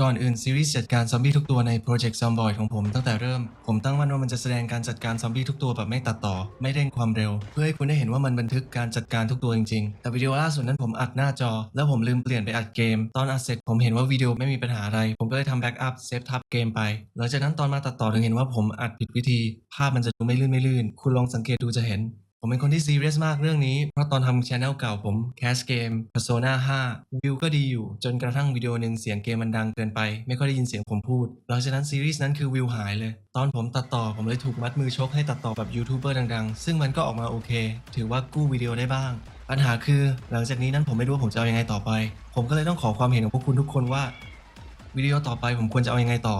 ก่อนอื่นซีรีส์จัดการซอมบี้ทุกตัวในโปรเจกต์ซอมบอยของผมตั้งแต่เริ่ม ผมตั้งมั่นว่ามันจะแสดงการจัดการซอมบี้ทุกตัวแบบไม่ตัดต่อ ไม่เร่งความเร็ว เพื่อให้คุณได้เห็นว่ามันบันทึกการจัดการทุกตัวจริงๆ แต่วิดีโอล่าสุดนั้นผมอัดหน้าจอ แล้วผมลืมเปลี่ยนไปอัดเกม ตอนอัดเสร็จผมเห็นว่าวิดีโอไม่มีปัญหาอะไร ผมก็เลยทำแบ็กอัพเซฟทับเกมไป หลังจากนั้นตอนมาตัดต่อถึงเห็นว่าผมอัดผิดวิธี ภาพมันจะดูไม่ลื่นไม่ลื่น คุณลองสังเกตดูจะเห็น ผมเป็นคนที่ซีเรียสมากเรื่องนี้ เพราะตอนทำช anel เก่าผมแคสเกม Persona 5 วิวก็ดีอยู่จนกระทั่งวิดีโอหนึ่งเสียงเกมมันดังเกินไป ไม่ค่อยได้ยินเสียงผมพูด หลังจากนั้นซีรีส์นั้นคือวิวหายเลย ตอนผมตัดต่อผมเลยถูกมัดมือชกให้ตัดต่อแบบยูทูบเบอร์ดังๆ ซึ่งมันก็ออกมาโอเค ถือว่ากู้วิดีโอได้บ้าง ปัญหาคือหลังจากนี้นั้นผมไม่รู้ว่าผมจะเอายังไงต่อไป ผมก็เลยต้องขอความเห็นของพวกคุณทุกคนว่าวิดีโอต่อไปผมควรจะเอายังไงต่อ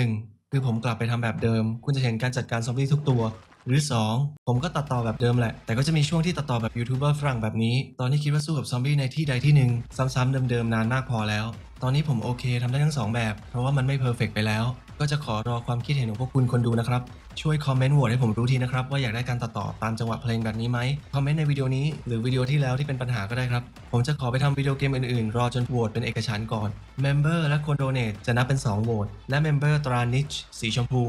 1. คือผมกลับไปทำแบบเดิม คุณจะเห็นการจัดการซอมบี้ทุกตัว หรือ 2. ผมก็ตัดต่อแบบเดิมแหละ แต่ก็จะมีช่วงที่ตัดต่อแบบยูทูบเบอร์ฝรั่งแบบนี้ ตอนที่คิดว่าสู้กับซอมบี้ในที่ใดที่หนึ่งซ้ำๆเดิมๆนานมากพอแล้ว ตอนนี้ผมโอเคทำได้ทั้งสองแบบ เพราะว่ามันไม่เพอร์เฟกไปแล้ว ก็จะขอรอความคิดเห็นของพวกคุณคนดูนะครับ ช่วยคอมเมนต์โหวตให้ผมรู้ทีนะครับ ว่าอยากได้การตัดต่อตามจังหวะเพลงแบบนี้ไหมคอมเมนต์ในวิดีโอนี้หรือวิดีโอที่แล้วที่เป็นปัญหาก็ได้ครับ ผมจะขอไปทำวิดีโอเกมอื่นๆ รอจนโหวตเป็นเอกฉันก่อน Member และคนโดเน a t จะนับเป็น2โหวตและ Member ตรา niche สีชมพู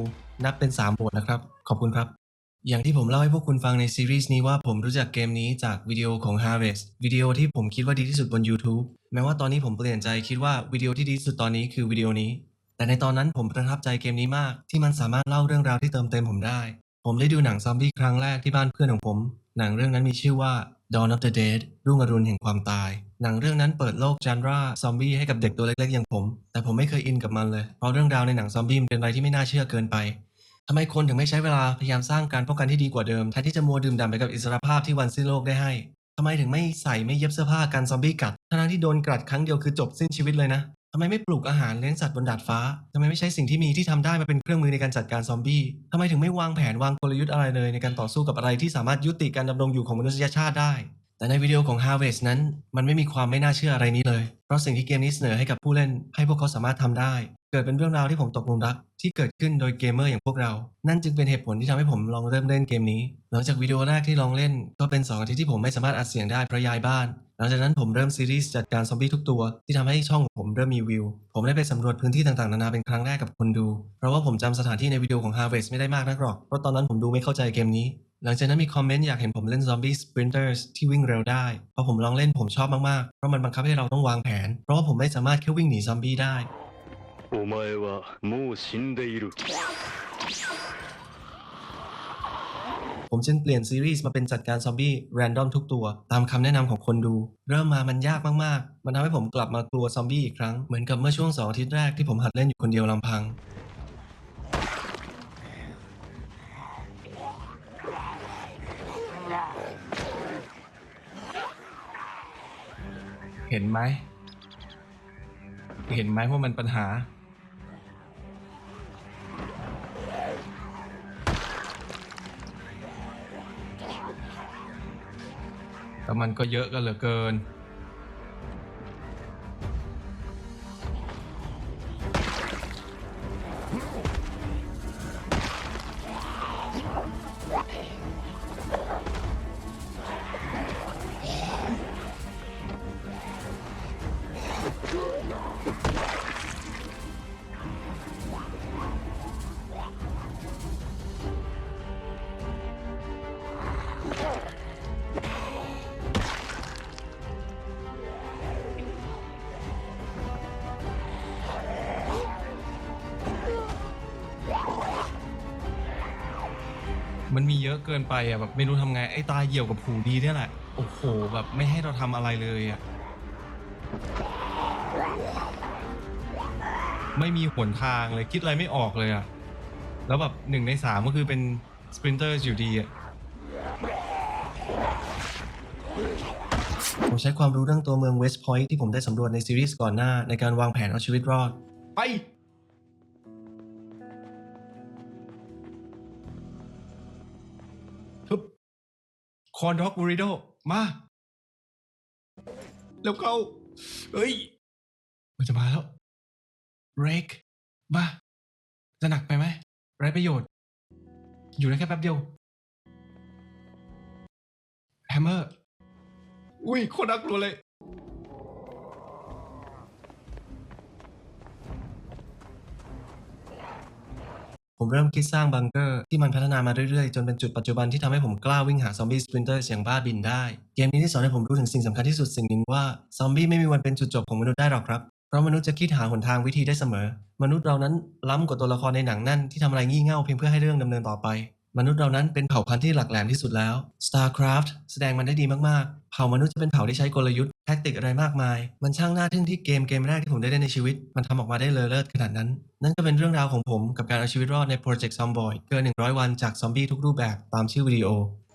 นับเป็น3โหวตนะครับ ขอบคุณครับ อย่างที่ผมเล่าให้พวกคุณฟังในซีรีส์นี้ว่าผมรู้จักเกมนี้จากวิดีโอของ Harvest วิดีโอที่ผมคิดว่าดีที่สุดบน YouTube แม้ว่าตอนนี้ผมเปลี่ยนใจคิดว่าวิดีโอที่ดีที่สุดตอนนี้คือวิดีโอนี้ แต่ในตอนนั้นผมประทับใจเกมนี้มาก ที่มันสามารถเล่าเรื่องราวที่เติมเต็มผมได้ ผมได้ดูหนังซอมบี้ครั้งแรกที่บ้านเพื่อนของผม หนังเรื่องนั้นมีชื่อว่า Dawn of the Dead รุ่งอรุณแห่งความตาย หนังเรื่องนั้นเปิดโลกจันราซอมบี้ให้กับเด็กตัวเล็กๆอย่างผม แต่ผมไม่เคยอินกับมันเลย เพราะเรื่องราวในหนังซอมบี้มันเป็นอะไรที่ไม่น่าเชื่อเกินไป ทำไมคนถึงไม่ใช้เวลาพยายามสร้างการป้องกันที่ดีกว่าเดิมแทนที่จะมัวดื่มด่ำไปกับอิสรภาพที่วันสิ้นโลกได้ให้ทำไมถึงไม่ใส่ไม่เย็บเสื้อผ้ากันซอมบี้กัดทั้งที่โดนกัดครั้งเดียวคือจบสิ้นชีวิตเลยนะทำไมไม่ปลูกอาหารเลี้ยงสัตว์บนดาดฟ้าทำไมไม่ใช้สิ่งที่มีที่ทำได้มาเป็นเครื่องมือในการจัดการซอมบี้ทำไมถึงไม่วางแผนวางกลยุทธ์อะไรเลย ในการต่อสู้กับอะไรที่สามารถยุติการดำรงอยู่ของมนุษยชาติได้ แต่ในวิดีโอของ Harvest นั้น มันไม่มีความไม่น่าเชื่ออะไรนี้เลย เพราะสิ่งที่เกมนี้เสนอให้กับผู้เล่น ให้พวกเขาสามารถทำได้ เกิดเป็นเรื่องราวที่ผมตกหลุมรัก ที่เกิดขึ้นโดยเกมเมอร์อย่างพวกเรา นั่นจึงเป็นเหตุผลที่ทำให้ผมลองเริ่มเล่นเกมนี้ หลังจากวิดีโอแรกที่ลองเล่น ก็เป็น 2 อาทิตย์ที่ผมไม่สามารถอัดเสียงได้เพราะย้ายบ้าน หลังจากนั้นผมเริ่มซีรีส์จัดการซอมบี้ทุกตัว ที่ทำให้ช่องของผมเริ่มมีวิว ผมได้ไปสำรวจพื้นที่ต่างๆนานาเป็นครั้งแรกกับคนดู เพราะว่าผมจำสถานที่ในวิดีโอของ Harvest ไม่ได้มากนักหรอกเพราะตอนนั้นผมดูไม่เข้าใจเกมนี้หลังจากนั้นมีคอมเมนต์อยากเห็นผมเล่น Zombie Sprinters ที่วิ่งเร็วได้ พอผมลองเล่นผมชอบมาก ๆ เพราะมันบังคับให้เราต้องวางแผน เพราะว่าผมไม่สามารถแค่วิ่งหนีซอมบี้ได้ お前はもう死んでいる ผมจึงเปลี่ยนซีรีส์มาเป็นจัดการซอมบี้แรนดอมทุกตัว ตามคำแนะนำของคนดู เริ่มมามันยากมากๆ มันทำให้ผมกลับมากลัวซอมบี้อีกครั้ง เหมือนกับเมื่อช่วงสองอาทิตย์แรกที่ผมหัดเล่นอยู่คนเดียวลำพัง เห็นไหม เห็นไหมว่ามันปัญหา แต่มันก็เยอะกันเหลือเกิน มันมีเยอะเกินไปอะแบบไม่รู้ทำไงไอ้ตาเหี่ยวกับผูดีเนี่ยแหละโอ้โหแบบไม่ให้เราทำอะไรเลยอะไม่มีหนทางเลยคิดอะไรไม่ออกเลยอะแล้วแบบหนึ่งในสามก็คือเป็นสปรินเตอร์อยู่ดีอะผมใช้ความรู้เรื่องตัวเมืองเวสต์พอยท์ที่ผมได้สำรวจในซีรีส์ก่อนหน้าในการวางแผนเอาชีวิตรอด ไป คอนด็อกบูริโดมา แล้วเขาเฮ้ย มันจะมาแล้วเรกมา จะหนักไปไหมไร้ประโยชน์ อยู่ได้แค่แป๊บเดียวแฮมเมอร์ อุ้ยโคตรน่ากลัวเลย ผมเริ่มคิดสร้างบังเกอร์ที่มันพัฒนามาเรื่อยๆ จนเป็นจุดปัจจุบันที่ทำให้ผมกล้าวิ่งหาซอมบี้สปรินเตอร์อย่างบ้าบินได้ เกมนี้ที่สอนให้ผมรู้ถึงสิ่งสำคัญที่สุดสิ่งหนึ่งว่าซอมบี้ไม่มีวันเป็นจุดจบของมนุษย์ได้หรอกครับ เพราะมนุษย์จะคิดหาหนทางวิธีได้เสมอ มนุษย์เรานั้นล้ำกว่าตัวละครในหนังนั่นที่ทำอะไรงี่เง่าเพียงเพื่อให้เรื่องดำเนินต่อไป มนุษย์เรานั้นเป็นเผ่าพันธุ์ที่หลักแหลมที่สุดแล้ว StarCraft แสดงมันได้ดีมากๆ เผ่ามนุษย์จะเป็นเผ่าที่ใช้กลยุทธ์แทคติกอะไรมากมาย มันช่างน่าทึ่งที่เกมเกมแรกที่ผมได้เล่นในชีวิต มันทำออกมาได้เลอเลิศขนาดนั้น นั่นก็เป็นเรื่องราวของผมกับการเอาชีวิตรอดใน Project Zomboid เกิน 100 วันจากซอมบี้ทุกรูปแบบตามชื่อวิดีโอ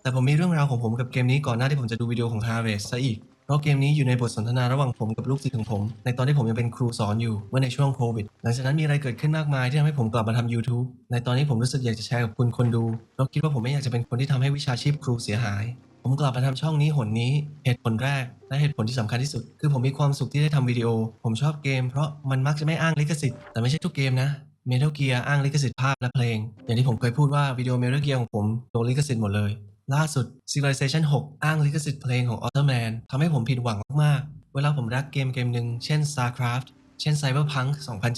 แต่ผมมีเรื่องราวของผมกับเกมนี้ก่อนหน้าที่ผมจะดูวิดีโอของ Harvest ซะอีก ราะเกมนี้อยู่ในบทสนทนาระหว่างผมกับลูกศิษย์ของผม ในตอนที่ผมยังเป็นครูสอนอยู่เมื่อในช่วงโควิด หลังจากนั้นมีอะไรเกิดขึ้นมากมายที่ทำให้ผมกลับมาทำ YouTube ในตอนนี้ผมรู้สึกอยากจะแชร์กับคุณคนดูเพราะคิดว่าผมไม่อยากจะเป็นคนที่ทำให้วิชาชีพครูเสียหาย ผมกลับมาทำช่องนี้หนนี้ เหตุผลแรก และเหตุผลที่สำคัญที่สุด คือผมมีความสุขที่ได้ทำวิดีโอ ผมชอบเกมเพราะมันมักจะไม่อ้างลิขสิทธิ์แต่ไม่ใช่ทุกเกมนะ Metal Gear อ้างลิขสิทธิ์ภาพและเพลง อย่างที่ผมเคยพูดว่าวิดีโอ Metal Gear ของผมโดนลิขสิทธิ์หมดเลย ล่าสุด Civilization 6 อ้างลิขสิทธิ์เพลงของ Otterman ทำให้ผมผิดหวังมากๆ เวลาผมรักเกมเกมหนึ่งเช่น StarCraft เช่น Cyberpunk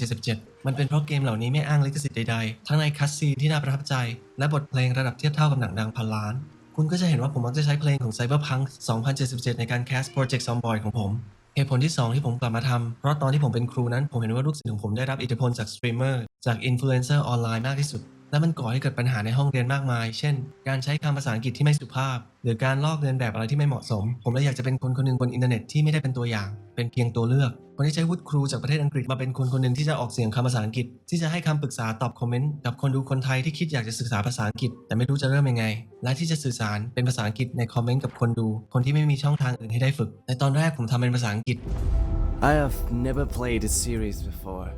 2077 มันเป็นเพราะเกมเหล่านี้ไม่อ้างลิขสิทธิ์ใดๆ ทั้งในคัสซีนที่น่าประทับใจ และบทเพลงระดับเทียบเท่ากับหนังดังพันล้าน คุณก็จะเห็นว่าผมมักจะใช้เพลงของ Cyberpunk 2077 ในการแคส Project Zomboid ของผมเหตุผลที่ 2 ที่ผมกลับมาทำ เพราะตอนที่ผมเป็นครูนั้น ผมเห็นว่าลูกศิษย์ของผมได้รับอิทธิพลจากสตรีมเมอร์ จากอินฟลูเอนเซอร์ออนไลน์มากที่สุด และมันก่อให้เกิดปัญหาในห้องเรียนมากมาย เช่น การใช้คำภาษาอังกฤษที่ไม่สุภาพ หรือการลอกเลียนแบบอะไรที่ไม่เหมาะสม ผมเลยอยากจะเป็นคนคนหนึ่งบนอินเทอร์เน็ตที่ไม่ได้เป็นตัวอย่าง เป็นเพียงตัวเลือกคนที่ใช้วุฒิครูจากประเทศอังกฤษมาเป็นคนคนหนึ่งที่จะออกเสียงคำภาษาอังกฤษ ที่จะให้คำปรึกษาตอบคอมเมนต์กับคนดูคนไทยที่คิดอยากจะศึกษาภาษาอังกฤษ แต่ไม่รู้จะเริ่มยังไง และที่จะสื่อสารเป็นภาษาอังกฤษในคอมเมนต์กับคนดู คนที่ไม่มีช่องทางอื่นให้ได้ฝึก ในตอนแรกผมทำเป็นภาษาอังกฤษ I have never played the series before.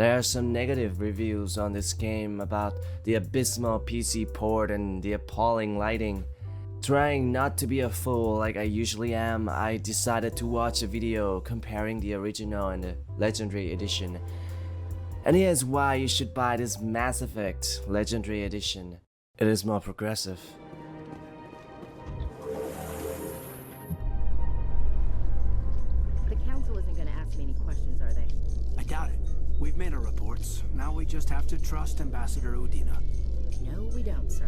There are some negative reviews on this game about the abysmal PC port and the appalling lighting. Trying not to be a fool like I usually am, I decided to watch a video comparing the original and the Legendary Edition. And here's why you should buy this Mass Effect Legendary Edition. It is more progressive. Made our reports. Now we just have to trust Ambassador Udina. No, we don't, sir.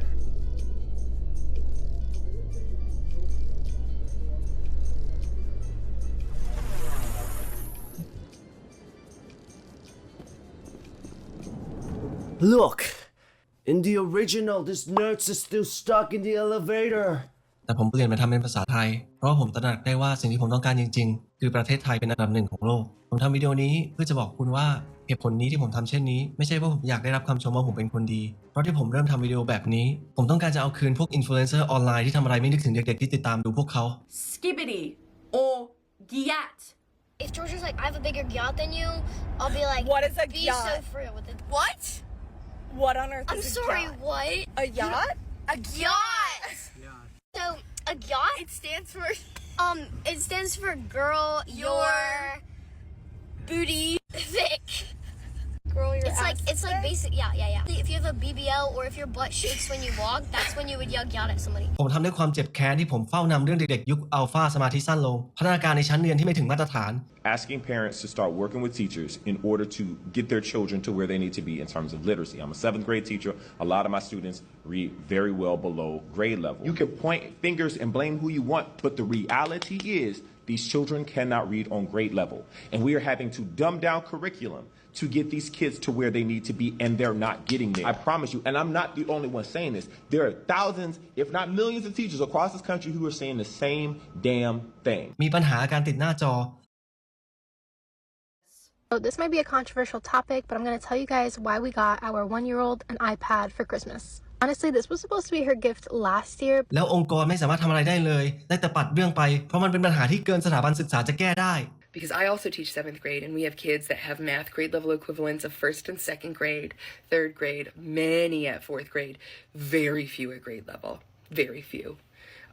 Look! In the original, this nerd's is still stuck in the elevator. แต่ผมเปลี่ยนมาทำเป็นภาษาไทย เพราะว่าผมตระหนักได้ว่าสิ่งที่ผมต้องการจริง ๆ คือประเทศไทยเป็นอันดับหนึ่งของโลก ผมทำวิดีโอนี้เพื่อจะบอกคุณว่าเหตุผลนี้ที่ผมทำเช่นนี้ ไม่ใช่ว่าผมอยากได้รับคำชมว่าผมเป็นคนดี เพราะที่ผมเริ่มทำวิดีโอแบบนี้ ผมต้องการจะเอาคืนพวกอินฟลูเอนเซอร์ออนไลน์ที่ทำอะไรไม่นึกถึงเด็กๆที่ติดตามดูพวกเขา Skibbity or Giat. if George is like, I have a bigger yacht than you, I'll be like, What is a be yacht? so free with it. What? What on earth I'm is a sorry, yacht? what? A yacht? A yacht. So a yacht, It stands for um, it stands for girl your, booty thick girl your It's like ass it's like thick? basic, yeah, yeah, yeah. If you have a BBL or if your butt shakes when you walk, that's when you would yell yacht at somebody. ผมทำด้วยความเจ็บแค้นที่ผมเฝ้านำเรื่องเด็กๆยุคอัลฟาสมาธิสั้นลง พัฒนาการในชั้นเรียนที่ไม่ถึงมาตรฐาน asking parents to start working with teachers in order to get their children to where they need to be in terms of literacy. I'm a seventh grade teacher. A lot of my students read very well below grade level. You can point fingers and blame who you want, but the reality is these children cannot read on grade level. And we are having to dumb down curriculum to get these kids to where they need to be, and they're not getting there. I promise you, and I'm not the only one saying this. There are thousands, if not millions, of teachers across this country who are saying the same damn thing. มีปัญหาการติดหน้าจอ So this might be a controversial topic, but I'm going to tell you guys why we got our one-year-old an iPad for Christmas. Honestly, this was supposed to be her gift last year, แล้วองค์กรไม่สามารถทำอะไรได้เลย ได้แต่ปัดเรื่องไป เพราะมันเป็นปัญหาที่เกินสถาบันศึกษาจะแก้ได้ because I also teach seventh grade, and we have kids that have math grade level equivalents of first and second grade, third grade, many at fourth grade, very few at grade level, very few,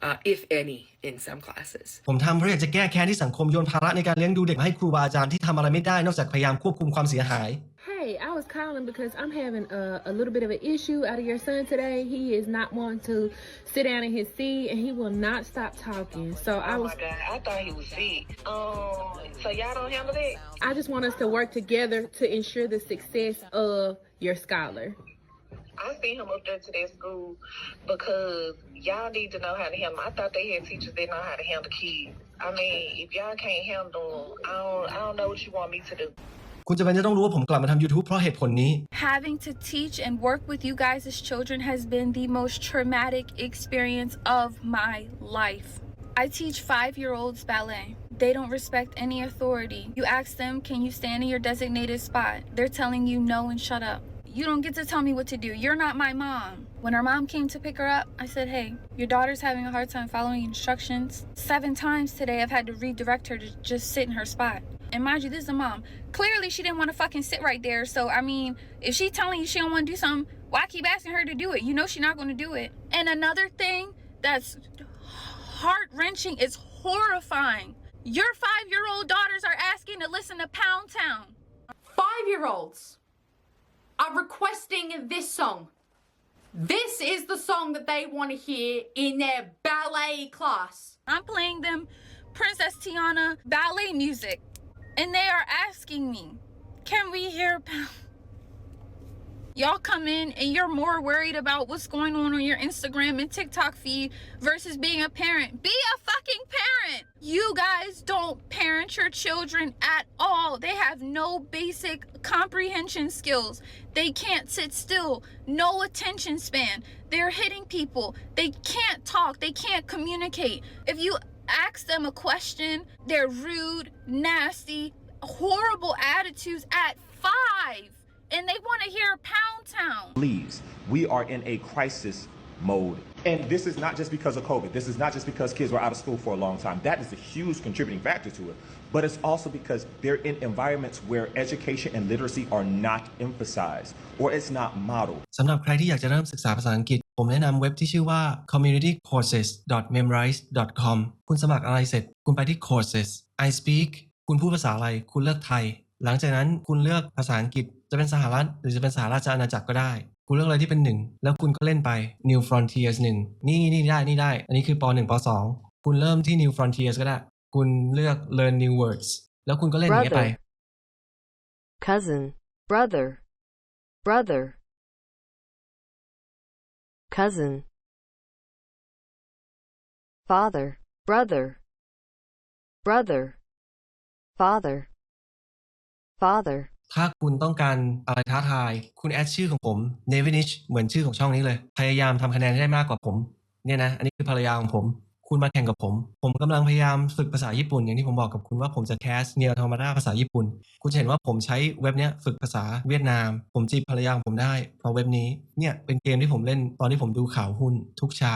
uh, if any, in some classes. ผมทำเพราะอยากจะแก้แค้นที่สังคมโยนภาระในการเลี้ยงดูเด็กมาให้ครูบาอาจารย์ที่ทำอะไรไม่ได้นอกจากพยายามควบคุมความเสียหาย Hey, I was calling because I'm having a, a little bit of an issue out of your son today. He is not wanting to sit down in his seat and he will not stop talking. So I Oh was my god, I thought he was sick. Oh, so y'all don't handle that? I just want us to work together to ensure the success of your scholar. I sent him up there to that school because y'all need to know how to handle. I thought they had teachers that know how to handle kids. I mean, if y'all can't handle them, I don't, I don't know what you want me to do. คุณจะเป็นจะต้องรู้ว่าผมกลับมาทำ YouTube เพราะเหตุผลนี้ Having to teach and work with you guys as children has been the most traumatic experience of my life. I teach five year olds ballet. They don't respect any authority. You ask them, Can you stand in your designated spot? They're telling you no and shut up. You don't get to tell me what to do. You're not my mom. When her mom came to pick her up, I said, Hey, your daughter's having a hard time following instructions. Seven times today, I've had to redirect her to just sit in her spot. And mind you, this is a mom. Clearly, she didn't want to fucking sit right there. So, I mean, if she's telling you she don't want to do something, why keep asking her to do it? You know she's not going to do it. And another thing that's heart wrenching is horrifying. Your five year old daughters are asking to listen to Pound Town. Five year olds are requesting this song. This is the song that they want to hear in their ballet class. I'm playing them Princess Tiana ballet music, and they are asking me, Can we hear? Y'all come in and you're more worried about what's going on on your Instagram and TikTok feed versus being a parent. Be a fucking parent. You guys don't parent your children at all. They have no basic comprehension skills. They can't sit still, no attention span. They're hitting people. They can't talk, they can't communicate. If you ask them a question, they're rude, nasty, horrible attitudes at five and they want to hear Pound Town. Please, We are in a crisis mode. And this is not just because of COVID. This is not just because kids were out of school for a long time. That is a huge contributing factor to it. But it's also because they're in environments where education and literacy are not emphasized or it's not modeled. สำหรับใครที่อยากจะเริ่มศึกษาภาษาอังกฤษ ผมแนะนำเว็บที่ชื่อว่า communitycourses.memrise.com คุณสมัครอะไรเสร็จ คุณไปที่ courses I speak คุณพูดภาษาอะไร คุณเลือกไทย หลังจากนั้นคุณเลือกภาษาอังกฤษ จะเป็นสหรัฐหรือจะเป็นสหราชอาณาจักรก็ได้ คุณเลือกอะไรที่เป็นหนึ่งแล้วคุณก็เล่นไป New Frontiers หนึ่งนี่นี่ได้นี่ได้ อันนี้คือป .1 ป .2 คุณเริ่มที่ New Frontiers ก็ได้ คุณเลือก Learn New Words แล้วคุณก็เล่นอย่างนี้ไป cousin, brother, brother, cousin, father, brother, brother, father, father. ถ้าคุณต้องการอะไรท้าทาย คุณแอดชื่อของผม n e v i n i c h เหมือนชื่อของช่องนี้เลย พยายามทำคะแนนให้ได้มากกว่าผม เนี่ยนะ อันนี้คือภรรยาของผม คุณมาแข่งกับผม ผมกำลังพยายามฝึกภาษาญี่ปุ่น อย่างที่ผมบอกกับคุณว่าผมจะแคสเนียร์ธรรมดาภาษาญี่ปุ่น คุณเห็นว่าผมใช้เว็บเนี้ยฝึกภาษาเวียดนาม ผมจีบภรรยาของผมได้เพราะเว็บนี้ เนี่ยเป็นเกมที่ผมเล่นตอนที่ผมดูข่าวหุ้นทุกเช้า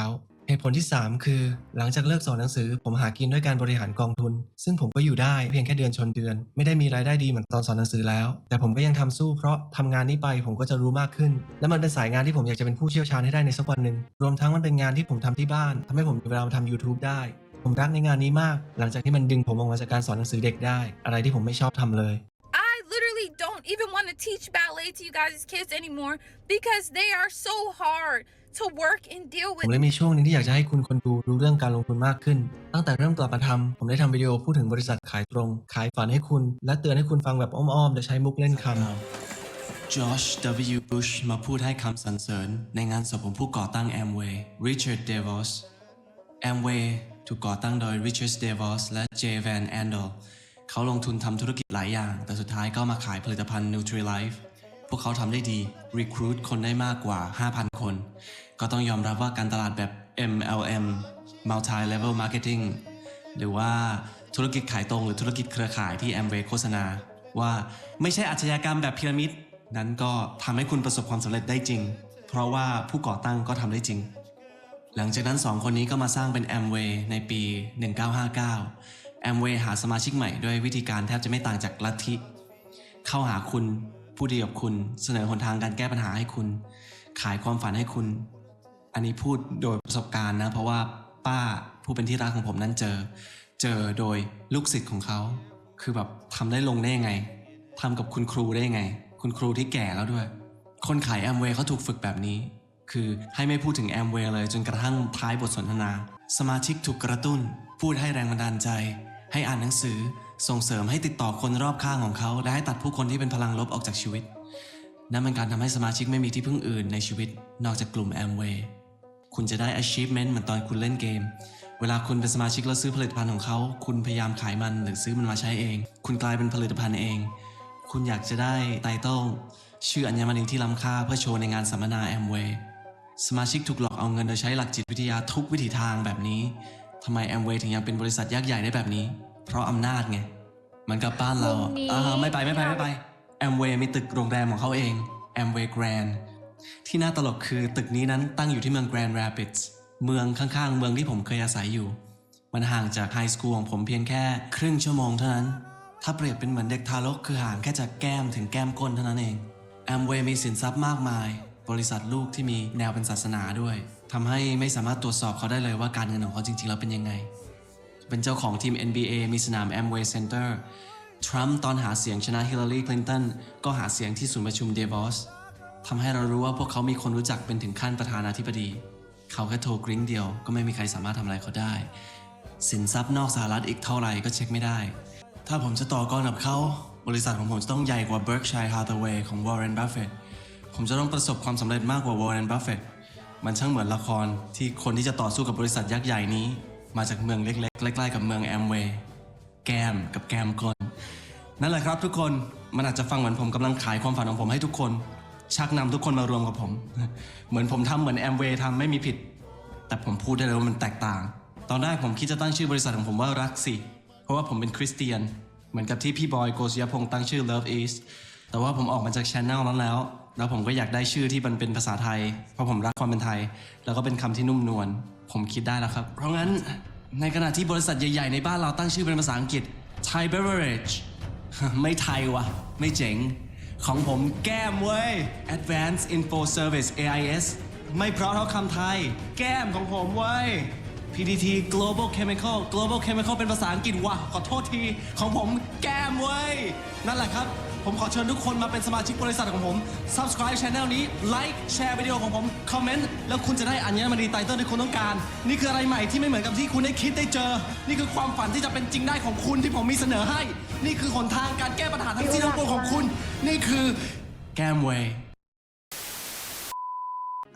เหตุผลที่ 3 คือ หลังจากเลิกสอนหนังสือ ผมหากินด้วยการบริหารกองทุน ซึ่งผมก็อยู่ได้เพียงแค่เดือนชนเดือน ไม่ได้มีรายได้ดีเหมือนตอนสอนหนังสือแล้ว แต่ผมก็ยังทำสู้เพราะทำงานนี้ไปผมก็จะรู้มากขึ้น และมันเป็นสายงานที่ผมอยากจะเป็นผู้เชี่ยวชาญให้ได้ในสักวันหนึ่งรวมทั้งมันเป็นงานที่ผมทำที่บ้านทำให้ผมมีเวลามาทำ YouTube ได้ผมรักในงานนี้มาก หลังจากที่มันดึงผมออกมาจากการสอนหนังสือเด็กได้ อะไรที่ผมไม่ชอบทำเลย I literally don't even want to teach ballet to you guys' kids anymore because they are so hard to work and deal ผ with. มเลยมีช่วงหนึงที่อยากจะให้คุณคนดูรู้เรื่องการลงทุนมากขึ้น ตั้งแต่เริ่มกลับมาทำผมได้ทำวิดีโอพูดถึงบริษัทขายตรง ขายฝันให้คุณ และเตือนให้คุณฟังแบบอ้อมๆโดยใช้มุกเล่นคำ George W. Bush มาพูดให้คำสรรเสริญ ในงานศพของผู้ก่อตั้ง Amway Richard DeVos Amway ถูกก่อตั้งโดย Richard DeVos และ J. Van Andel เขาลงทุนทำธุรกิจหลายอย่าง แต่สุดท้ายก็มาขายผลิตภัณฑ์ Nutri-Life พวกเขาทำได้ดี recruit คนได้มากกว่า 5,000 คน ก็ต้องยอมรับว่าการตลาดแบบ MLM Multi Level Marketing หรือว่าธุรกิจขายตรงหรือธุรกิจเครือข่ายที่ Amway โฆษณา ว่าไม่ใช่อาชญากรรมแบบพีระมิด นั้นก็ทำให้คุณประสบความสำเร็จได้จริง เพราะว่าผู้ก่อตั้งก็ทำได้จริง หลังจากนั้นสองคนนี้ก็มาสร้างเป็น Amway ในปี 1959 Amway หาสมาชิกใหม่ด้วยวิธีการแทบจะไม่ต่างจากลัทธิเข้าหาคุณ พูดดีกับคุณ เสนอหนทางการแก้ปัญหาให้คุณ ขายความฝันให้คุณ อันนี้พูดโดยประสบการณ์นะ เพราะว่าป้าผู้เป็นที่รักของผมนั้นเจอ เจอโดยลูกศิษย์ของเขา คือแบบทำได้ลงได้ยังไงทำกับคุณครูได้ยังไง คุณครูที่แก่แล้วด้วย คนขายแอมเวย์เขาถูกฝึกแบบนี้ คือให้ไม่พูดถึงแอมเวย์เลยจนกระทั่งท้ายบทสนทนา สมาชิกถูกกระตุ้น พูดให้แรงบันดาลใจ ให้อ่านหนังสือ ส่งเสริมให้ติดต่อคนรอบข้างของเขา และให้ตัดผู้คนที่เป็นพลังลบออกจากชีวิต นั่นเป็นการทำให้สมาชิกไม่มีที่พึ่งอื่นในชีวิต นอกจากกลุ่ม Amway คุณจะได้ achievement เหมือนตอนคุณเล่นเกม เวลาคุณเป็นสมาชิกแล้วซื้อผลิตภัณฑ์ของเขา คุณพยายามขายมันหรือซื้อมันมาใช้เอง คุณกลายเป็นผลิตภัณฑ์เอง คุณอยากจะได้ไตเติลชื่ออัญมณีที่ล้ำค่าเพื่อโชว์ในงานสัมมนา Amway สมาชิกถูกหลอกเอาเงินโดยใช้หลักจิตวิทยาทุกวิถีทางแบบนี้ทำไม Amway ถึงยังเป็นบริษัทยักษ์ใหญ่ได้แบบนี้ เพราะอำนาจไงเหมือนกับบ้านเรามุมนี้ อ่าไม่ไปไม่ไปไม่ไป Amway มีตึกโรงแรมของเขาเอง Amway Grand ที่น่าตลกคือตึกนี้นั้นตั้งอยู่ที่เมือง Grand Rapids เมืองข้างๆ เมืองที่ผมเคยอาศัยอยู่ มันห่างจากไฮสคูลของผมเพียงแค่ครึ่งชั่วโมงเท่านั้น ถ้าเปรียบเป็นเหมือนเด็กทารกคือห่างแค่จากแก้มถึงแก้มก้นเท่านั้นเอง Amway มีสินทรัพย์มากมาย บริษัทลูกที่มีแนวเป็นศาสนาด้วยทำให้ไม่สามารถตรวจสอบเขาได้เลยว่าการเงินของเขาจริงๆแล้วเป็นยังไง เป็นเจ้าของทีม NBA มีสนาม Amway Center ทรัมป์ตอนหาเสียงชนะฮิลลารีคลินตันก็หาเสียงที่ศูนย์ประชุมเดวอสทำให้เรารู้ว่าพวกเขามีคนรู้จักเป็นถึงขั้นประธานาธิบดี เขาแค่โทรกริ้งเดียวก็ไม่มีใครสามารถทำอะไรเขาได้ สินทรัพย์นอกสหรัฐอีกเท่าไหร่ก็เช็คไม่ได้ ถ้าผมจะต่อกรกับเขา บริษัทของผมจะต้องใหญ่กว่า Berkshire Hathaway ของ Warren Buffett ผมจะต้องประสบความสำเร็จมากกว่า Warren Buffett มันช่างเหมือนละครที่คนที่จะต่อสู้กับบริษัทยักษ์ใหญ่นี้ มาจากเมืองเล็กๆ ใกล้ๆกับเมืองแอมเวย์แกมกับแกมกลนั่นแหละครับทุกคนมันอาจจะฟังเหมือนผมกำลังขายความฝันของผมให้ทุกคน ชักนำทุกคนมารวมกับผม เหมือนผมทำเหมือนแอมเวย์ทำไม่มีผิด แต่ผมพูดได้เลยว่ามันแตกต่าง ตอนแรกผมคิดจะตั้งชื่อบริษัทของผมว่ารักสิเพราะว่าผมเป็นคริสเตียน เหมือนกับที่พี่บอยโกศยพงษ์ตั้งชื่อ Love East แต่ว่าผมออกมาจากช anel นั้นแล้ว แล้วผมก็อยากได้ชื่อที่มันเป็นภาษาไทย เพราะผมรักความเป็นไทย แล้วก็เป็นคำที่นุ่มนวล ผมคิดได้แล้วครับ เพราะงั้นในขณะที่บริษัทใหญ่ ๆ ในบ้านเราตั้งชื่อเป็นภาษาอังกฤษ Thai Beverage ไม่ไทยวะไม่เจ๋ง ของผมแก้มเว้ย Advanced Info Service AIS ไม่เพราะเท่าคำไทย แก้มของผมเว้ย PDT Global Chemical Global Chemical เป็นภาษาอังกฤษว่ะขอโทษที ของผมแก้มเว้ย นั่นแหละครับ ผมขอเชิญทุกคนมาเป็นสมาชิกบริษัทของผม Subscribe Channel นี้ Like แชร์วิดีโอของผมคอมเมนต์แล้วคุณจะได้อัญมณีไตเติ้ลที่คุณต้องการ นี่คืออะไรใหม่ที่ไม่เหมือนกับที่คุณได้คิดได้เจอ นี่คือความฝันที่จะเป็นจริงได้ของคุณที่ผมมีเสนอให้ นี่คือหนทางการแก้ปัญหาทั้งสิ้นทั้งปวงของคุณ นี่คือแกมเวย์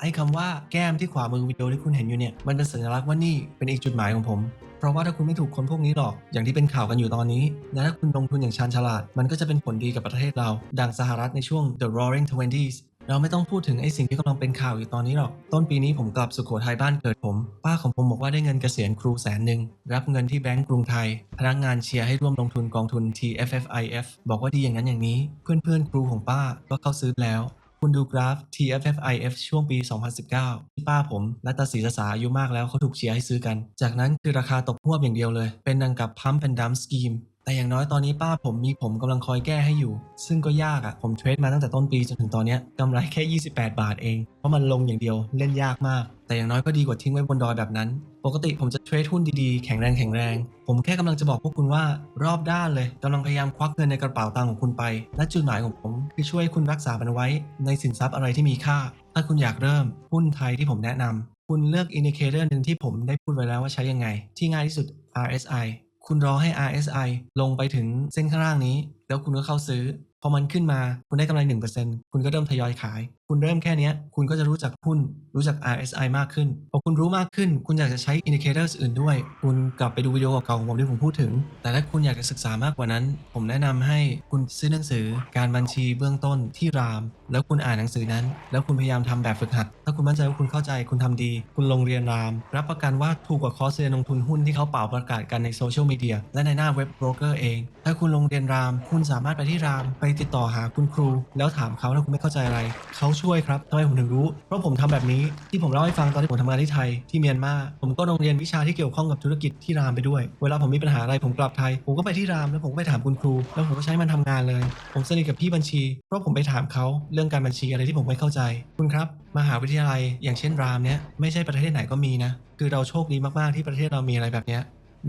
ไอ้คำว่าแก้มที่ขวามือวิดีโอที่คุณเห็นอยู่เนี่ย มันเป็นสัญลักษณ์ว่านี่เป็นอีกจุดหมายของผม เพราะว่าถ้าคุณไม่ถูกคนพวกนี้หลอก อย่างที่เป็นข่าวกันอยู่ตอนนี้ และถ้าคุณลงทุนอย่างชาญฉลาด มันก็จะเป็นผลดีกับประเทศเรา ดังสหรัฐในช่วง The Roaring Twenties เราไม่ต้องพูดถึงไอ้สิ่งที่กำลังเป็นข่าวอยู่ตอนนี้หรอก ต้นปีนี้ผมกลับสุโขทัยบ้านเกิดผม ป้าของผมบอกว่าได้เงินเกษียณครูแสนหนึ่ง รับเงินที่แบงก์กรุงไทย พนักงานเชียร์ให้ร่วมลงทุนกองทุน TFFIF บอกว่าดีอย่างนั้นอย่างนี้ เพื่อนๆครูของป้าก็เข้าซื้อแล้ว คุณดูกราฟ TFFIF ช่วงปี 2019 ที่ป้าผมและตาสีตาสาอายุมากแล้วเขาถูกเชียร์ให้ซื้อกัน จากนั้นคือราคาตกพวบอย่างเดียวเลย เป็นดังกับพัมเป็นดัมสกีม แต่อย่างน้อยตอนนี้ป้าผมมีผมกำลังคอยแก้ให้อยู่ ซึ่งก็ยากอะ่ะผมเทรดมาตั้งแต่ต้นปีจนถึงตอนนี้กำไรแค่ 28 บาทเอง เพราะมันลงอย่างเดียวเล่นยากมาก แต่อย่างน้อยก็ดีกว่าทิ้งไว้บนดอยแบบนั้น ปกติผมจะเทรดหุ้นดีๆ แข็งแรงแข็งแรง ผมแค่กำลังจะบอกพวกคุณว่ารอบด้านเลยกำลังพยายามควักเงินในกระเป๋าตังค์ของคุณไป และจุดหมายของผมคือช่วยคุณรักษามันไว้ ในสินทรัพย์อะไรที่มีค่า ถ้าคุณอยากเริ่มหุ้นไทยที่ผมแนะนำคุณเลือกอินดิเคเตอร์หนึ่งที่ผมได้พูดไว้แล้วว่าใช้ยังไง ที่ง่ายที่สุด RSI คุณรอให้ RSI ลงไปถึงเส้นข้างล่างนี้ แล้วคุณก็เข้าซื้อ พอมันขึ้นมาคุณได้กำไร 1%คุณก็เริ่มทยอยขาย คุณเริ่มแค่นี้คุณก็จะรู้จักหุ้นรู้จัก RSI มากขึ้น พอคุณรู้มากขึ้น คุณอยากจะใช้อินดิเคเตอร์อื่นด้วย คุณกลับไปดูวิดีโอเก่าของผมที่ผมพูดถึง แต่ถ้าคุณอยากจะศึกษามากกว่านั้น ผมแนะนำให้คุณซื้อหนังสือการบัญชีเบื้องต้นที่ราม แล้วคุณอ่านหนังสือนั้น แล้วคุณพยายามทำแบบฝึกหัด ถ้าคุณมั่นใจว่าคุณเข้าใจคุณทำดี คุณลงเรียนราม รับประกันว่าถูกกว่าคอร์สเรียนลงทุนหุ้นที่เขาเป่าประกาศกันในโซเชียลมีเดียและในหน้าเว็บโบรกเกอร์เอง ถ้าคุณลงเรียนราม คุณสามารถไปที่ราม ไปติดต่อหาคุณครู แล้วถามเขาถ้าคุณไม่เข้าใจอะไรเขาช่วยครับทำไมผมถึงรู้ เพราะผมทำแบบนี้ที่ผมเล่าให้ฟังตอนที่ผมทำงานที่ไทยที่เมียนมาผมก็ลงเรียนวิชาที่เกี่ยวข้องกับธุรกิจที่รามไปด้วย เวลาผมมีปัญหาอะไรผมกลับไทย ผมก็ไปที่รามแล้วผมไปถามคุณครู แล้วผมก็ใช้มันทำงานเลย ผมสนิทกับพี่บัญชี เพราะผมไปถามเขาเรื่องการบัญชีอะไรที่ผมไม่เข้าใจ คุณครับมหาวิทยาลัยอย่างเช่นรามเนี้ยไม่ใช่ประเทศไหนก็มีนะคือเราโชคดีมากๆที่ประเทศเรามีอะไรแบบเนี้ย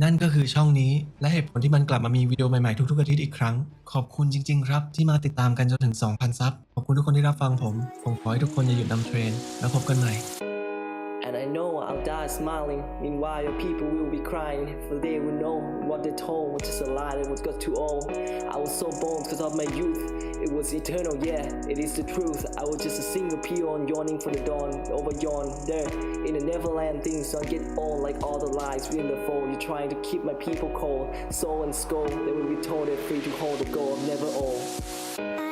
นั่นก็คือช่องนี้และเหตุผลที่มันกลับมามีวิดีโอใหม่ๆทุกๆอาทิตย์อีกครั้ง ขอบคุณจริง ๆ ครับ ที่มาติดตามกันจนถึง 2,000 ซับ ขอบคุณทุกคนที่รับฟังผม ผมขอให้ทุกคนอย่าหยุดนำเทรน แล้วพบกันใหม่ I know I'll die smiling. Meanwhile, people will be crying. For they will know what they told was just a lie that was got too old. I was so bold because of my youth. It was eternal, yeah, it is the truth. I was just a single peon yawning for the dawn. Over yawn, there, in the Neverland, things don't get old like all the lies we in the fold. You're trying to keep my people cold. Soul and skull, they will be told they're free to hold the goal of never old.